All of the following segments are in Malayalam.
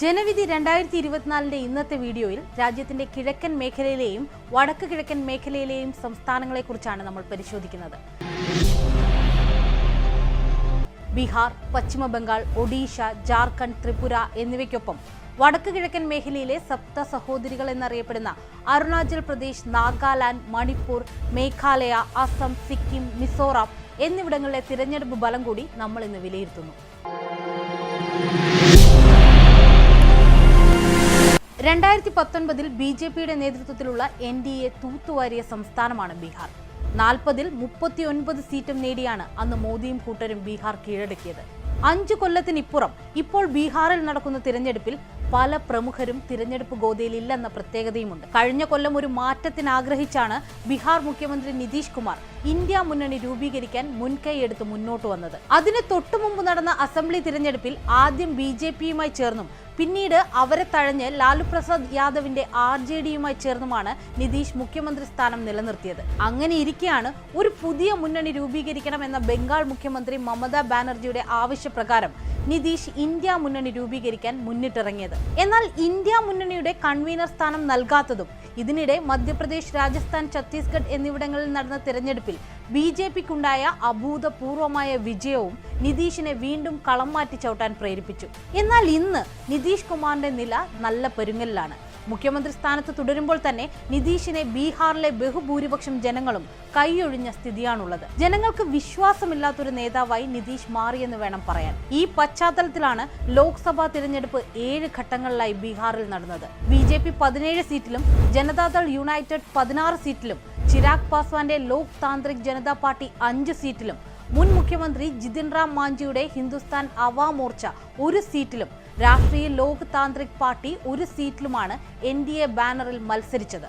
ജനവിധി രണ്ടായിരത്തി ഇരുപത്തിനാലിന്റെ ഇന്നത്തെ വീഡിയോയിൽ രാജ്യത്തിന്റെ കിഴക്കൻ മേഖലയിലെയും വടക്ക് കിഴക്കൻ മേഖലയിലെയും സംസ്ഥാനങ്ങളെക്കുറിച്ചാണ് നമ്മൾ പരിശോധിക്കുന്നത്. ബീഹാർ പശ്ചിമ ബംഗാൾ ഒഡീഷ ജാർഖണ്ഡ് ത്രിപുര എന്നിവയ്ക്കൊപ്പം വടക്ക് കിഴക്കൻ മേഖലയിലെ സപ്ത സഹോദരികൾ എന്നറിയപ്പെടുന്ന അരുണാചൽ പ്രദേശ് നാഗാലാൻഡ് മണിപ്പൂർ മേഘാലയ അസം സിക്കിം മിസോറാം എന്നിവിടങ്ങളിലെ തിരഞ്ഞെടുപ്പ് ബലം കൂടി നമ്മൾ ഇന്ന് വിലയിരുത്തുന്നു. രണ്ടായിരത്തി പത്തൊൻപതിൽ ബി ജെ പിയുടെ നേതൃത്വത്തിലുള്ള എൻ ഡി എ തൂത്തുവാരിയ സംസ്ഥാനമാണ് ബീഹാർ. നാൽപ്പതിൽ മുപ്പത്തിയൊൻപത് സീറ്റും നേടിയാണ് അന്ന് മോദിയും കൂട്ടരും ബീഹാർ കീഴടക്കിയത്. അഞ്ചു കൊല്ലത്തിനിപ്പുറം ഇപ്പോൾ ബീഹാറിൽ നടക്കുന്ന തിരഞ്ഞെടുപ്പിൽ പല പ്രമുഖരും തിരഞ്ഞെടുപ്പ് ഗോതയിലില്ലെന്ന പ്രത്യേകതയുമുണ്ട്. കഴിഞ്ഞ കൊല്ലം ഒരു മാറ്റത്തിന് ആഗ്രഹിച്ചാണ് ബീഹാർ മുഖ്യമന്ത്രി നിതീഷ് കുമാർ ഇന്ത്യ മുന്നണി രൂപീകരിക്കാൻ മുൻകൈയെടുത്ത് മുന്നോട്ട് വന്നത്. അതിന് തൊട്ടുമുമ്പ് നടന്ന അസംബ്ലി തിരഞ്ഞെടുപ്പിൽ ആദ്യം ബി ജെ പിയുമായി ചേർന്നും പിന്നീട് അവരെ തഴഞ്ഞ് ലാലു പ്രസാദ് യാദവിന്റെ ആർ ജെ ഡിയുമായി ചേർന്നുമാണ് നിതീഷ് മുഖ്യമന്ത്രി സ്ഥാനം നിലനിർത്തിയത്. അങ്ങനെ ഇരിക്കെയാണ് ഒരു പുതിയ മുന്നണി രൂപീകരിക്കണമെന്ന ബംഗാൾ മുഖ്യമന്ത്രി മമതാ ബാനർജിയുടെ ആവശ്യപ്രകാരം നിതീഷ് ഇന്ത്യ മുന്നണി രൂപീകരിക്കാൻ മുന്നിട്ടിറങ്ങിയത്. എന്നാൽ ഇന്ത്യ മുന്നണിയുടെ കൺവീനർ സ്ഥാനം നൽകാത്തതും ഇതിനിടെ മധ്യപ്രദേശ് രാജസ്ഥാൻ ഛത്തീസ്ഗഡ് എന്നിവിടങ്ങളിൽ നടന്ന തിരഞ്ഞെടുപ്പിൽ ബി ജെ പിക്കുണ്ടായ അഭൂതപൂർവമായ വിജയവും നിതീഷിനെ വീണ്ടും കളം മാറ്റി ചവിട്ടാൻ പ്രേരിപ്പിച്ചു. എന്നാൽ ഇന്ന് നിതീഷ് കുമാറിന്റെ നില നല്ല പെരുങ്ങലിലാണ്. മുഖ്യമന്ത്രി സ്ഥാനത്ത് തുടരുമ്പോൾ തന്നെ നിതീഷിനെ ബീഹാറിലെ ബഹുഭൂരിപക്ഷം ജനങ്ങളും കൈയൊഴിഞ്ഞ സ്ഥിതിയാണുള്ളത്. ജനങ്ങൾക്ക് വിശ്വാസമില്ലാത്തൊരു നേതാവായി നിതീഷ് മാറിയെന്ന് വേണം പറയാൻ. ഈ പശ്ചാത്തലത്തിലാണ് ലോക്സഭാ തിരഞ്ഞെടുപ്പ് ഏഴ് ഘട്ടങ്ങളിലായി ബീഹാറിൽ നടന്നത്. ബി ജെ പി പതിനേഴ് സീറ്റിലും ജനതാദൾ യുണൈറ്റഡ് പതിനാറ് സീറ്റിലും ചിരാഗ് പാസ്വാന്റെ ലോക് താന്ത്രിക് ജനതാ പാർട്ടി അഞ്ച് സീറ്റിലും മുൻ മുഖ്യമന്ത്രി ജിതിൻ റാം മാഞ്ചിയുടെ ഹിന്ദുസ്ഥാൻ അവാ മോർച്ച ഒരു സീറ്റിലും രാഷ്ട്രീയ ലോക് താന്ത്രിക് പാർട്ടി ഒരു സീറ്റിലുമാണ് എൻ ഡി എ ബാനറിൽ മത്സരിച്ചത്.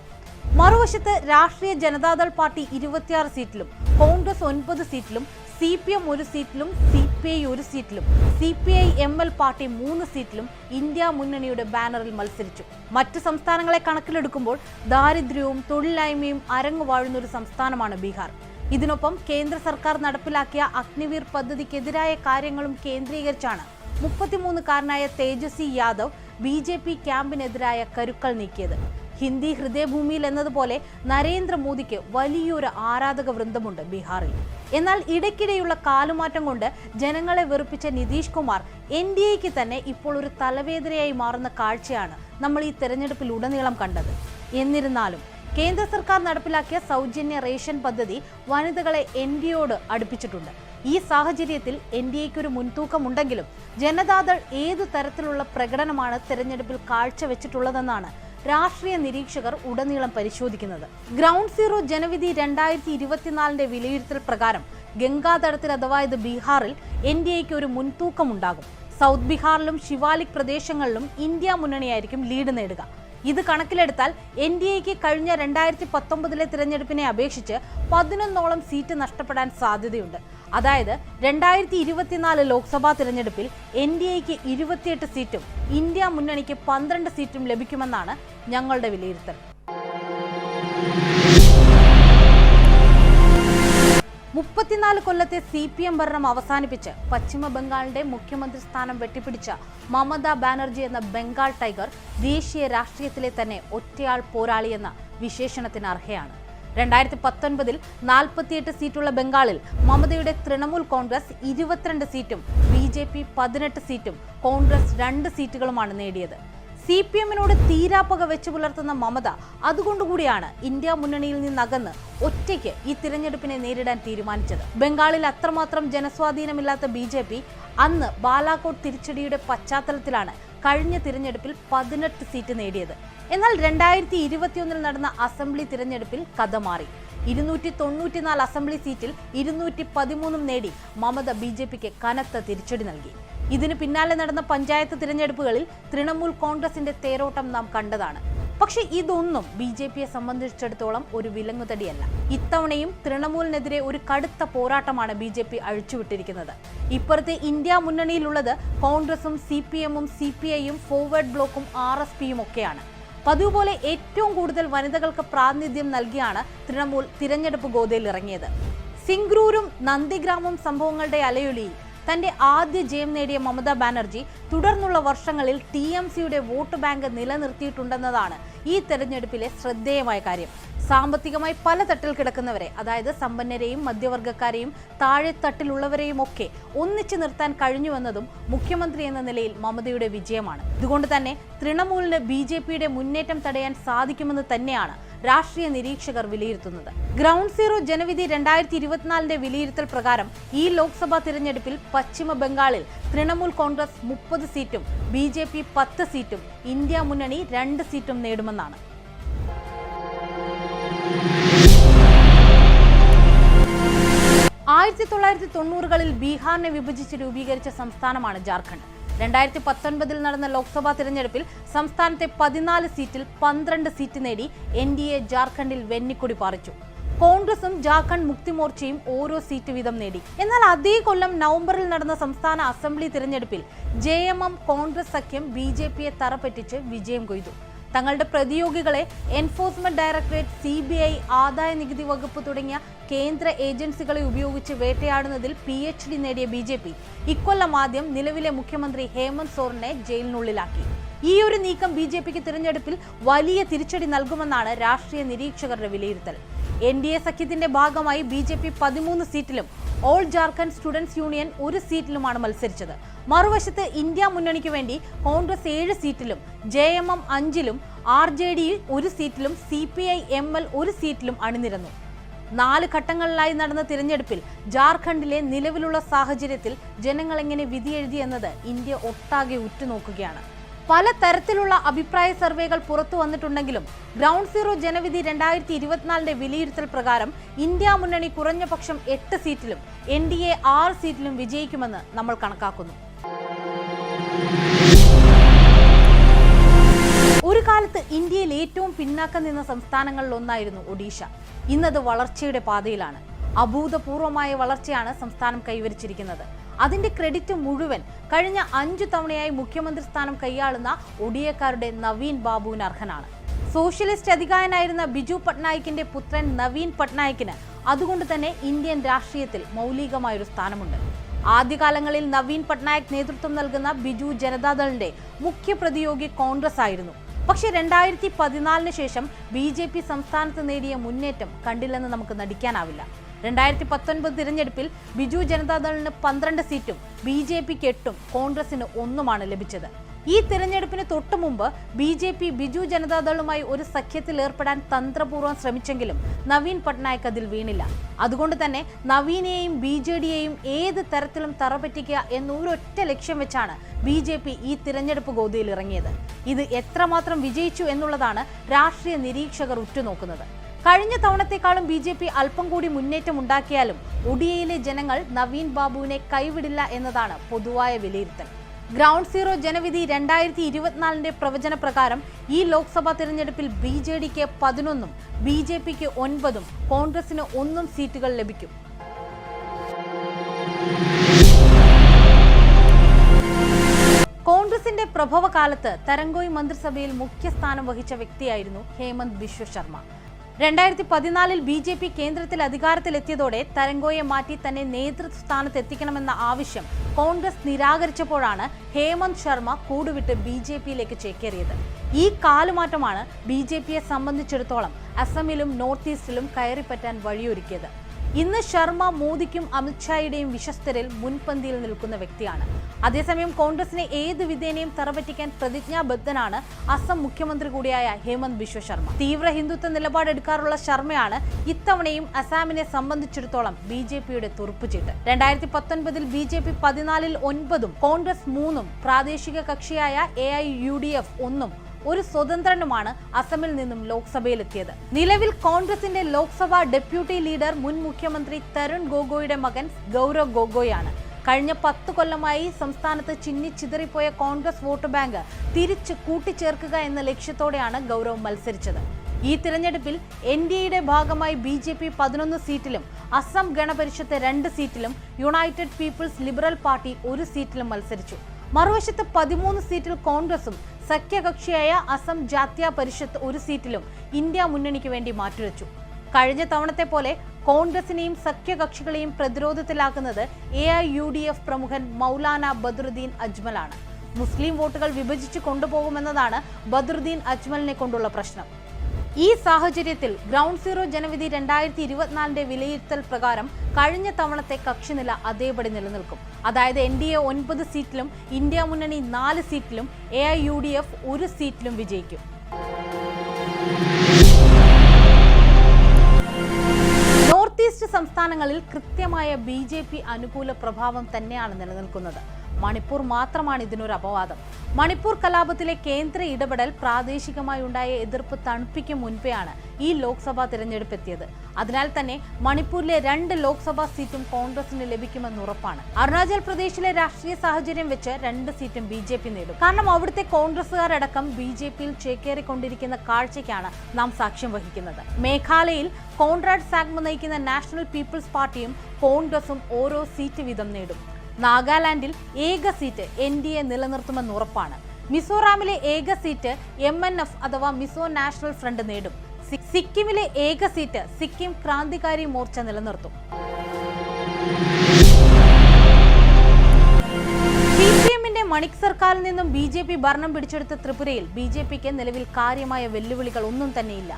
മറുവശത്ത് രാഷ്ട്രീയ ജനതാദൾ പാർട്ടി ഇരുപത്തിയാറ് സീറ്റിലും കോൺഗ്രസ് ഒൻപത് സീറ്റിലും സി പി എം ഒരു സീറ്റിലും സി പി ഐ ഒരു സീറ്റിലും. C P I M L party മൂന്ന് സീറ്റിലും ഇന്ത്യ മുന്നണിയുടെ ബാനറിൽ മത്സരിച്ചു. മറ്റു സംസ്ഥാനങ്ങളെ കണക്കിലെടുക്കുമ്പോൾ ദാരിദ്ര്യവും തൊഴിലില്ലായ്മയും അരങ്ങു വാഴുന്ന ഒരു സംസ്ഥാനമാണ് ബീഹാർ. ഇതിനൊപ്പം കേന്ദ്ര സർക്കാർ നടപ്പിലാക്കിയ അഗ്നിവീർ പദ്ധതിക്കെതിരായ കാര്യങ്ങളും കേന്ദ്രീകരിച്ചാണ് മുപ്പത്തിമൂന്നുകാരനായ Tejashwi Yadav B J P ക്യാമ്പിനെതിരായ കരുക്കൾ നീക്കിയത്. ഹിന്ദി ഹൃദയഭൂമിയിൽ എന്നതുപോലെ നരേന്ദ്രമോദിക്ക് വലിയൊരു ആരാധക വൃന്ദമുണ്ട് ബീഹാറിൽ. എന്നാൽ ഇടയ്ക്കിടെയുള്ള കാലുമാറ്റം കൊണ്ട് ജനങ്ങളെ വെറുപ്പിച്ച നിതീഷ് കുമാർ എൻ ഡി എക്ക് തന്നെ ഇപ്പോൾ ഒരു തലവേദനയായി മാറുന്ന കാഴ്ചയാണ് നമ്മൾ ഈ തെരഞ്ഞെടുപ്പിൽ ഉടനീളം കണ്ടത്. എന്നിരുന്നാലും കേന്ദ്ര സർക്കാർ നടപ്പിലാക്കിയ സൗജന്യ റേഷൻ പദ്ധതി വനിതകളെ എൻ ഡി എയോട് അടുപ്പിച്ചിട്ടുണ്ട്. ഈ സാഹചര്യത്തിൽ എൻ ഡി എക്ക് ഒരു മുൻതൂക്കമുണ്ടെങ്കിലും ജനതാദൾ ഏതു തരത്തിലുള്ള പ്രകടനമാണ് തെരഞ്ഞെടുപ്പിൽ കാഴ്ചവെച്ചിട്ടുള്ളതെന്നാണ് രാഷ്ട്രീയ നിരീക്ഷകർ ഉടനീളം പരിശോധിക്കുന്നത്. ഗ്രൗണ്ട് സീറോ ജനവിധി രണ്ടായിരത്തി ഇരുപത്തിനാലിന്റെ വിലയിരുത്തൽ പ്രകാരം ഗംഗാതടത്തിൽ അഥവാ ഇത് ബീഹാറിൽ എൻ ഡി എക്ക് ഒരു മുൻതൂക്കമുണ്ടാകും. സൗത്ത് ബീഹാറിലും ശിവാലിക് പ്രദേശങ്ങളിലും ഇന്ത്യ മുന്നണിയായിരിക്കും ലീഡ് നേടുക. ഇത് കണക്കിലെടുത്താൽ എൻ ഡി എക്ക് കഴിഞ്ഞ രണ്ടായിരത്തി പത്തൊമ്പതിലെ തിരഞ്ഞെടുപ്പിനെ അപേക്ഷിച്ച് പതിനൊന്നോളം സീറ്റ് നഷ്ടപ്പെടാൻ സാധ്യതയുണ്ട്. അതായത് രണ്ടായിരത്തി ഇരുപത്തിനാല് ലോക്സഭാ തിരഞ്ഞെടുപ്പിൽ എൻ ഡി എക്ക് ഇരുപത്തിയെട്ട് സീറ്റും ഇന്ത്യ മുന്നണിക്ക് പന്ത്രണ്ട് സീറ്റും ലഭിക്കുമെന്നാണ് ഞങ്ങളുടെ വിലയിരുത്തൽ. മുപ്പത്തിനാല് കൊല്ലത്തെ സി പി എം ഭരണം അവസാനിപ്പിച്ച് പശ്ചിമ ബംഗാളിന്റെ മുഖ്യമന്ത്രി സ്ഥാനം വെട്ടിപ്പിടിച്ച മമതാ ബാനർജി എന്ന ബംഗാൾ ടൈഗർ ദേശീയ രാഷ്ട്രീയത്തിലെ തന്നെ ഒറ്റയാൾ പോരാളിയെന്ന വിശേഷണത്തിന് അർഹയാണ്. രണ്ടായിരത്തി പത്തൊൻപതിൽ നാൽപ്പത്തിയെട്ട് സീറ്റുള്ള ബംഗാളിൽ മമതയുടെ തൃണമൂൽ കോൺഗ്രസ് ഇരുപത്തിരണ്ട് സീറ്റും ബി ജെ പി പതിനെട്ട് സീറ്റും കോൺഗ്രസ് രണ്ട് സീറ്റുകളുമാണ് നേടിയത്. സി പി എമ്മിനോട് തീരാപ്പക വെച്ചു പുലർത്തുന്ന മമത അതുകൊണ്ടുകൂടിയാണ് ഇന്ത്യ മുന്നണിയിൽ നിന്നകന്ന് ഒറ്റയ്ക്ക് ഈ തിരഞ്ഞെടുപ്പിനെ നേരിടാൻ തീരുമാനിച്ചത്. ബംഗാളിൽ അത്രമാത്രം ജനസ്വാധീനമില്ലാത്ത ബി ജെ പി അന്ന് ബാലാക്കോട്ട് തിരിച്ചടിയുടെ പശ്ചാത്തലത്തിലാണ് കഴിഞ്ഞ തിരഞ്ഞെടുപ്പിൽ പതിനെട്ട് സീറ്റ് നേടിയത്. എന്നാൽ രണ്ടായിരത്തി ഇരുപത്തിയൊന്നിൽ നടന്ന അസംബ്ലി തിരഞ്ഞെടുപ്പിൽ കഥ മാറി. ഇരുന്നൂറ്റി തൊണ്ണൂറ്റിനാല് അസംബ്ലി സീറ്റിൽ ഇരുന്നൂറ്റി പതിമൂന്നും നേടി മമത ബി ജെ പിക്ക് കനത്ത തിരിച്ചടി നൽകി. ഇതിന് പിന്നാലെ നടന്ന പഞ്ചായത്ത് തിരഞ്ഞെടുപ്പുകളിൽ തൃണമൂൽ കോൺഗ്രസിന്റെ തേരോട്ടം നാം കണ്ടതാണ്. പക്ഷേ ഇതൊന്നും ബി ജെ പിയെ സംബന്ധിച്ചിടത്തോളം ഒരു വിലങ്ങുതടിയല്ല ഇത്തവണയും തൃണമൂലിനെതിരെ ഒരു കടുത്ത പോരാട്ടമാണ് ബി ജെ പി അഴിച്ചുവിട്ടിരിക്കുന്നത്. ഇപ്പുറത്തെ ഇന്ത്യ മുന്നണിയിലുള്ളത് കോൺഗ്രസും സി പി എമ്മും സി പി ഐയും ഫോർവേഡ് ബ്ലോക്കും ആർ എസ് പിയും ഒക്കെയാണ്. പതിവ് പോലെ ഏറ്റവും കൂടുതൽ വനിതകൾക്ക് പ്രാതിനിധ്യം നൽകിയാണ് തൃണമൂൽ തിരഞ്ഞെടുപ്പ് ഗോതയിൽ ഇറങ്ങിയത് സിംഗ്രൂരും നന്ദിഗ്രാമും സംഭവങ്ങളുടെ അലയൊലിയിൽ തന്റെ ആദ്യ ജയം നേടിയ മമതാ ബാനർജി തുടർന്നുള്ള വർഷങ്ങളിൽ ടി എം സിയുടെ വോട്ട് ബാങ്ക് നിലനിർത്തിയിട്ടുണ്ടെന്നതാണ് ഈ തെരഞ്ഞെടുപ്പിലെ ശ്രദ്ധേയമായ കാര്യം. സാമ്പത്തികമായി പല തട്ടിൽ കിടക്കുന്നവരെ അതായത് സമ്പന്നരെയും മധ്യവർഗക്കാരെയും താഴെത്തട്ടിലുള്ളവരെയും ഒക്കെ ഒന്നിച്ചു നിർത്താൻ കഴിഞ്ഞുവെന്നതും മുഖ്യമന്ത്രി എന്ന നിലയിൽ മമതയുടെ വിജയമാണ്. ഇതുകൊണ്ട് തന്നെ തൃണമൂലിന് ബി മുന്നേറ്റം തടയാൻ സാധിക്കുമെന്ന് തന്നെയാണ് രാഷ്ട്രീയ നിരീക്ഷകർ വിലയിരുത്തുന്നത്. ഗ്രൗണ്ട് സീറോ ജനവിധി രണ്ടായിരത്തി ഇരുപത്തിനാലിന്റെ വിലയിരുത്തൽ പ്രകാരം ഈ ലോക്സഭാ തിരഞ്ഞെടുപ്പിൽ പശ്ചിമ ബംഗാളിൽ തൃണമൂൽ കോൺഗ്രസ് മുപ്പത് സീറ്റും ബി ജെ പി പത്ത് സീറ്റും ഇന്ത്യ മുന്നണി രണ്ട് സീറ്റും നേടുമെന്നാണ്. ആയിരത്തി തൊള്ളായിരത്തി തൊണ്ണൂറുകളിൽ ബീഹാറിനെ വിഭജിച്ച് രൂപീകരിച്ച സംസ്ഥാനമാണ് ജാർഖണ്ഡ്. രണ്ടായിരത്തി പത്തൊൻപതിൽ നടന്ന ലോക്സഭാ തിരഞ്ഞെടുപ്പിൽ സംസ്ഥാനത്തെ പതിനാല് സീറ്റിൽ പന്ത്രണ്ട് സീറ്റ് നേടി എൻ ഡി എ ജാർഖണ്ഡിൽ വെന്നിക്കൊടി പാറിച്ചു. കോൺഗ്രസും ജാർഖണ്ഡ് മുക്തി മോർച്ചയും ഓരോ സീറ്റ് വീതം നേടി. എന്നാൽ അതേ കൊല്ലം നവംബറിൽ നടന്ന സംസ്ഥാന അസംബ്ലി തിരഞ്ഞെടുപ്പിൽ ജെ എം എം കോൺഗ്രസ് സഖ്യം ബി ജെ പിയെ തറപ്പറ്റിച്ച് വിജയം കൊയ്തു. തങ്ങളുടെ പ്രതിയോഗികളെ enforcement directorate C B I ആദായ നികുതി വകുപ്പ് തുടങ്ങിയ കേന്ദ്ര ഏജൻസികളെ ഉപയോഗിച്ച് വേട്ടയാടുന്നതിൽ പി എച്ച് ഡി നേടിയ ബി ജെ പി ഇക്കൊല്ലം ആദ്യം നിലവിലെ മുഖ്യമന്ത്രി ഹേമന്ത് സോറിനെ ജയിലിനുള്ളിലാക്കി. ഈ ഒരു നീക്കം ബി ജെ പിക്ക് തിരഞ്ഞെടുപ്പിൽ വലിയ തിരിച്ചടി നൽകുമെന്നാണ് രാഷ്ട്രീയ നിരീക്ഷകരുടെ വിലയിരുത്തൽ. എൻ ഡി എ സഖ്യത്തിന്റെ ഭാഗമായി ബി ജെ പി പതിമൂന്ന് സീറ്റിലും ഓൾ ജാർഖണ്ഡ് സ്റ്റുഡൻസ് യൂണിയൻ ഒരു സീറ്റിലുമാണ് മത്സരിച്ചത്. മറുവശത്ത് ഇന്ത്യ മുന്നണിക്ക് വേണ്ടി കോൺഗ്രസ് ഏഴ് സീറ്റിലും ജെ എം എം അഞ്ചിലും ആർ ജെ ഡി ഒരു സീറ്റിലും C P I M L ഒരു സീറ്റിലും അണിനിരന്നു. നാല് ഘട്ടങ്ങളിലായി നടന്ന തിരഞ്ഞെടുപ്പിൽ ജാർഖണ്ഡിലെ നിലവിലുള്ള സാഹചര്യത്തിൽ ജനങ്ങൾ എങ്ങനെ വിധിയെഴുതി എന്നത് ഇന്ത്യ ഒട്ടാകെ ഉറ്റുനോക്കുകയാണ്. പല തരത്തിലുള്ള അഭിപ്രായ സർവേകൾ പുറത്തു വന്നിട്ടുണ്ടെങ്കിലും ഗ്രൗണ്ട് സീറോ ജനവിധി രണ്ടായിരത്തി ഇരുപത്തിനാലിന്റെ വിലയിരുത്തൽ പ്രകാരം ഇന്ത്യ മുന്നണി കുറഞ്ഞ പക്ഷം എട്ട് സീറ്റിലും എൻ ഡി എ ആറ് സീറ്റിലും വിജയിക്കുമെന്ന് നമ്മൾ കണക്കാക്കുന്നു. ഒരു കാലത്ത് ഇന്ത്യയിൽ ഏറ്റവും പിന്നാക്കം നിന്ന സംസ്ഥാനങ്ങളിൽ ഒന്നായിരുന്നു ഒഡീഷ. ഇന്നത് വളർച്ചയുടെ പാതയിലാണ്. അഭൂതപൂർവമായ വളർച്ചയാണ് സംസ്ഥാനം കൈവരിച്ചിരിക്കുന്നത്. അതിന്റെ ക്രെഡിറ്റ് മുഴുവൻ കഴിഞ്ഞ അഞ്ചു തവണയായി മുഖ്യമന്ത്രി സ്ഥാനം കൈയാളുന്ന ഒഡിയക്കാരുടെ നവീൻ ബാബുവിന് അർഹനാണ്. സോഷ്യലിസ്റ്റ് അധികാരനായിരുന്ന ബിജു പട്നായിക്കിന്റെ പുത്രൻ നവീൻ പട്നായിക്കിന് അതുകൊണ്ട് തന്നെ ഇന്ത്യൻ രാഷ്ട്രീയത്തിൽ മൗലികമായൊരു സ്ഥാനമുണ്ട്. ആദ്യകാലങ്ങളിൽ നവീൻ പട്നായക് നേതൃത്വം നൽകുന്ന ബിജു ജനതാദളിന്റെ മുഖ്യ പ്രതിയോഗി കോൺഗ്രസ് ആയിരുന്നു. പക്ഷേ രണ്ടായിരത്തി പതിനാലിന് ശേഷം ബി ജെ പി സംസ്ഥാനത്ത് നേടിയ മുന്നേറ്റം കണ്ടില്ലെന്ന് നമുക്ക് നടിക്കാനാവില്ല. രണ്ടായിരത്തി പത്തൊൻപത് തിരഞ്ഞെടുപ്പിൽ ബിജു ജനതാദളിന് പന്ത്രണ്ട് സീറ്റും ബി ജെ പിക്ക് എട്ടും കോൺഗ്രസിന് ഒന്നുമാണ് ലഭിച്ചത്. ഈ തിരഞ്ഞെടുപ്പിന് തൊട്ടു മുമ്പ് ബി ജെ പി ബിജു ജനതാദളുമായി ഒരു സഖ്യത്തിൽ ഏർപ്പെടാൻ തന്ത്രപൂർവം ശ്രമിച്ചെങ്കിലും നവീൻ പട്നായക് അതിൽ വീണില്ല. അതുകൊണ്ട് തന്നെ നവീനെയും ബി ജെ ഡിയെയും ഏത് തരത്തിലും തറപറ്റിക്കുക എന്നൊരൊറ്റ ലക്ഷ്യം വെച്ചാണ് ബി ജെ പി ഈ തിരഞ്ഞെടുപ്പ് ഗോതിയിൽ ഇറങ്ങിയത്. ഇത് എത്രമാത്രം വിജയിച്ചു എന്നുള്ളതാണ് രാഷ്ട്രീയ നിരീക്ഷകർ ഉറ്റുനോക്കുന്നത്. കഴിഞ്ഞ തവണത്തെക്കാളും ബി ജെ പി അല്പം കൂടി മുന്നേറ്റം ഉണ്ടാക്കിയാലും ഒഡിയയിലെ ജനങ്ങൾ നവീൻ ബാബുവിനെ കൈവിടില്ല എന്നതാണ് പൊതുവായ വിലയിരുത്തൽ. ഗ്രൗണ്ട് സീറോ ജനവിധി രണ്ടായിരത്തി ഇരുപത്തിനാലിന്റെ പ്രവചന പ്രകാരം ഈ ലോക്സഭാ തിരഞ്ഞെടുപ്പിൽ ബി ജെ ഡിക്ക് പതിനൊന്നും ബി ജെ പിക്ക് ഒൻപതും കോൺഗ്രസിന് ഒന്നും സീറ്റുകൾ ലഭിക്കും. കോൺഗ്രസിന്റെ പ്രഭവകാലത്ത് തരംഗോയ് മന്ത്രിസഭയിൽ മുഖ്യ സ്ഥാനം വഹിച്ച വ്യക്തിയായിരുന്നു ഹേമന്ത് ബിശ്വ ശർമ്മ രണ്ടായിരത്തി പതിനാലിൽ ബി ജെ പി കേന്ദ്രത്തിൽ അധികാരത്തിലെത്തിയതോടെ തരംഗോയെ മാറ്റി തന്നെ നേതൃത്വ സ്ഥാനത്ത് എത്തിക്കണമെന്ന ആവശ്യം കോൺഗ്രസ് നിരാകരിച്ചപ്പോഴാണ് ഹേമന്ത് ശർമ്മ കൂടുവിട്ട് ബി ജെ പിയിലേക്ക് ചേക്കേറിയത്. ഈ കാലുമാറ്റമാണ് ബി ജെ പിയെ സംബന്ധിച്ചിടത്തോളം അസമിലും നോർത്ത് ഈസ്റ്റിലും കയറിപ്പറ്റാൻ വഴിയൊരുക്കിയത്. ഇന്ന് ശർമ്മ മോദിക്കും അമിത്ഷായുടെയും വിശ്വസ്തരിൽ മുൻപന്തിയിൽ നിൽക്കുന്ന വ്യക്തിയാണ്. അതേസമയം കോൺഗ്രസിനെ ഏത് വിധേനയും തറപറ്റിക്കാൻ പ്രതിജ്ഞാബദ്ധനാണ് അസം മുഖ്യമന്ത്രി കൂടിയായ ഹേമന്ത് ബിശ്വ ശർമ്മ. തീവ്ര ഹിന്ദുത്വ നിലപാടെടുക്കാറുള്ള ശർമ്മയാണ് ഇത്തവണയും അസാമിനെ സംബന്ധിച്ചിടത്തോളം ബി ജെ പിയുടെ തുറുപ്പുചീട്ട് രണ്ടായിരത്തി പത്തൊൻപതിൽ ബി ജെ പി പതിനാലിൽ ഒൻപതും കോൺഗ്രസ് മൂന്നും പ്രാദേശിക കക്ഷിയായ A I U D F ഒന്നും ഒരു സ്വതന്ത്രനുമാണ് അസമിൽ നിന്നും ലോക്സഭയിലെത്തിയത്. നിലവിൽ കോൺഗ്രസിന്റെ ലോക്സഭാ ഡെപ്യൂട്ടി ലീഡർ മുൻ മുഖ്യമന്ത്രി തരുൺ ഗൊഗോയുടെ മകൻ ഗൗരവ് ഗൊഗോയാണ്. കഴിഞ്ഞ പത്ത് കൊല്ലമായി സംസ്ഥാനത്ത് ചിന്നിച്ചിതറിപ്പോയ കോൺഗ്രസ് വോട്ട് ബാങ്ക് തിരിച്ച് കൂട്ടിച്ചേർക്കുക എന്ന ലക്ഷ്യത്തോടെയാണ് ഗൗരവ് മത്സരിച്ചത്. ഈ തിരഞ്ഞെടുപ്പിൽ എൻ ഡി എയുടെ ഭാഗമായി ബി ജെ പി പതിനൊന്ന് സീറ്റിലും അസം ഗണപരിഷത്ത് രണ്ട് സീറ്റിലും യുണൈറ്റഡ് പീപ്പിൾസ് ലിബറൽ പാർട്ടി ഒരു സീറ്റിലും മത്സരിച്ചു. മറുവശത്ത് പതിമൂന്ന് സീറ്റിൽ കോൺഗ്രസും സഖ്യകക്ഷിയായ അസം ജാത്യ പരിഷത്ത് ഒരു സീറ്റിലും ഇന്ത്യ മുന്നണിക്ക് വേണ്ടി മാറ്റിവെച്ചു കഴിഞ്ഞ തവണത്തെ പോലെ കോൺഗ്രസിനെയും സഖ്യകക്ഷികളെയും പ്രതിരോധത്തിലാക്കുന്നത് A I U D F പ്രമുഖൻ Maulana Badruddin അജ്മലാണ്. മുസ്ലിം വോട്ടുകൾ വിഭജിച്ച് കൊണ്ടുപോകുമെന്നതാണ് ബദ്രുദ്ദീൻ അജ്മലിനെ കൊണ്ടുള്ള പ്രശ്നം. ഈ സാഹചര്യത്തിൽ ഗ്രൗണ്ട് സീറോ ജനവിധി രണ്ടായിരത്തി ഇരുപത്തിനാലിന്റെ വിലയിരുത്തൽ പ്രകാരം കഴിഞ്ഞ തവണത്തെ കക്ഷിനില അതേപടി നിലനിൽക്കും. അതായത് എൻ ഡി എ ഒൻപത് സീറ്റിലും ഇന്ത്യ മുന്നണി നാല് സീറ്റിലും A I U D F ഒരു സീറ്റിലും വിജയിക്കും. നോർത്ത് ഈസ്റ്റ് സംസ്ഥാനങ്ങളിൽ കൃത്യമായ ബി ജെ പി അനുകൂല പ്രഭാവം തന്നെയാണ് നിലനിൽക്കുന്നത്. മണിപ്പൂർ മാത്രമാണ് ഇതിനൊരു അപവാദം. മണിപ്പൂർ കലാപത്തിലെ കേന്ദ്ര ഇടപെടൽ പ്രാദേശികമായി ഉണ്ടായ എതിർപ്പ് തണുപ്പിക്കും മുൻപെയാണ് ഈ ലോക്സഭാ തിരഞ്ഞെടുപ്പ് എത്തിയത് അതിനാൽ തന്നെ മണിപ്പൂരിലെ രണ്ട് ലോക്സഭാ സീറ്റും കോൺഗ്രസിന് ലഭിക്കുമെന്ന് ഉറപ്പാണ്. അരുണാചൽ പ്രദേശിലെ രാഷ്ട്രീയ സാഹചര്യം വെച്ച് രണ്ട് സീറ്റും ബി ജെ പി നേടും. കാരണം അവിടുത്തെ കോൺഗ്രസുകാരടക്കം ബി ജെ പിയിൽ ചേക്കേറിക്കൊണ്ടിരിക്കുന്ന കാഴ്ചയ്ക്കാണ് നാം സാക്ഷ്യം വഹിക്കുന്നത്. മേഘാലയയിൽ കോൺറാഡ് സാഗ്മ നയിക്കുന്ന നാഷണൽ പീപ്പിൾസ് പാർട്ടിയും കോൺഗ്രസും ഓരോ സീറ്റ് വീതം നേടും. നാഗാലാൻഡിൽ ഏക സീറ്റ് എൻ ഡി എ നിലനിർത്തുമെന്ന് ഉറപ്പാണ്. മിസോറാമിലെ ഏക സീറ്റ് എം എൻ എഫ് അഥവാ മിസോ നാഷണൽ ഫ്രണ്ട് നേടും. സിക്കിമിലെ ഏക സീറ്റ് സിക്കിം ക്രാന്തികാരി മോർച്ച നിലനിർത്തും. മണിക് സർക്കാരിൽ നിന്നും ബി ജെ പി ഭരണം പിടിച്ചെടുത്ത ത്രിപുരയിൽ ബി ജെ പിക്ക് നിലവിൽ കാര്യമായ വെല്ലുവിളികൾ ഒന്നും തന്നെയില്ല.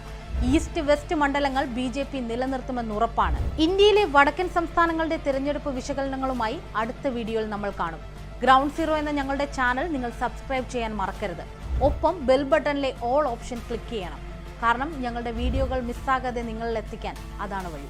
ഈസ്റ്റ് വെസ്റ്റ് മണ്ഡലങ്ങൾ ബി ജെ പി നിലനിർത്തുമെന്ന് ഉറപ്പാണ്. ഇന്ത്യയിലെ വടക്കൻ സംസ്ഥാനങ്ങളുടെ തിരഞ്ഞെടുപ്പ് വിശകലനങ്ങളുമായി അടുത്ത വീഡിയോയിൽ നമ്മൾ കാണും. ഗ്രൗണ്ട് സീറോ എന്ന ഞങ്ങളുടെ ചാനൽ നിങ്ങൾ സബ്സ്ക്രൈബ് ചെയ്യാൻ മറക്കരുത്. ഒപ്പം ബെൽ ബട്ടണിലെ ഓൾ ഓപ്ഷൻ ക്ലിക്ക് ചെയ്യണം. കാരണം ഞങ്ങളുടെ വീഡിയോകൾ മിസ്സാകാതെ നിങ്ങളിൽ എത്തിക്കാൻ അതാണ് വഴി.